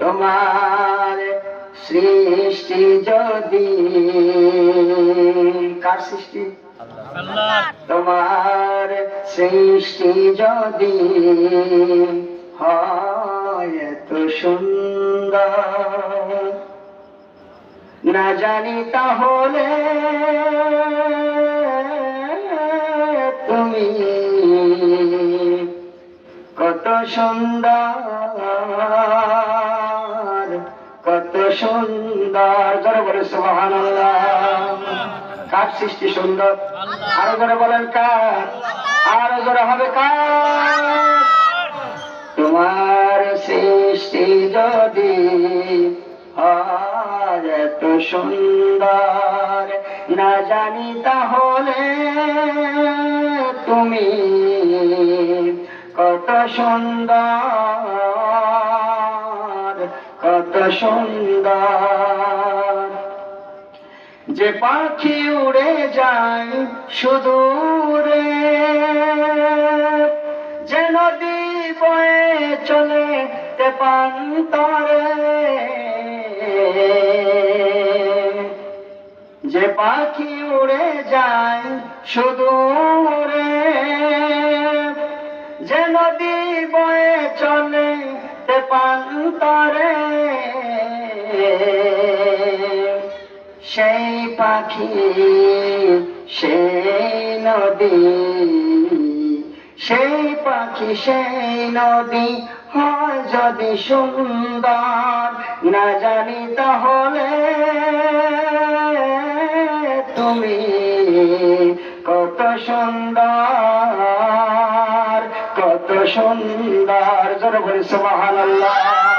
তোমার সৃষ্টি যদি কার সৃষ্টি? তোমার সৃষ্টি যদি হয় এত সুন্দর। না জানি তাহলে তুমি কত সুন্দর। সৃষ্টি সুন্দর? আরও বলেন কার? আরও জোরে হবে কার? তোমার সৃষ্টি যদি এত সুন্দর, না জানি তাহলে তুমি কত সুন্দর। কত সুন্দর। যে পাখি উড়ে যায় সুদূরে যে নদী বয়ে চলে তে তেপান্তরে যে পাখি উড়ে যায় সুদূরে যে নদী বয়ে চলে তেপান্তরে সেই পাখি, সেই নদী, সেই পাখি, সেই নদী হয় যদি সুন্দর, না জানি তাহলে তুমি কত সুন্দর। সুন্দর জোরে বলি সুবহানাল্লাহ।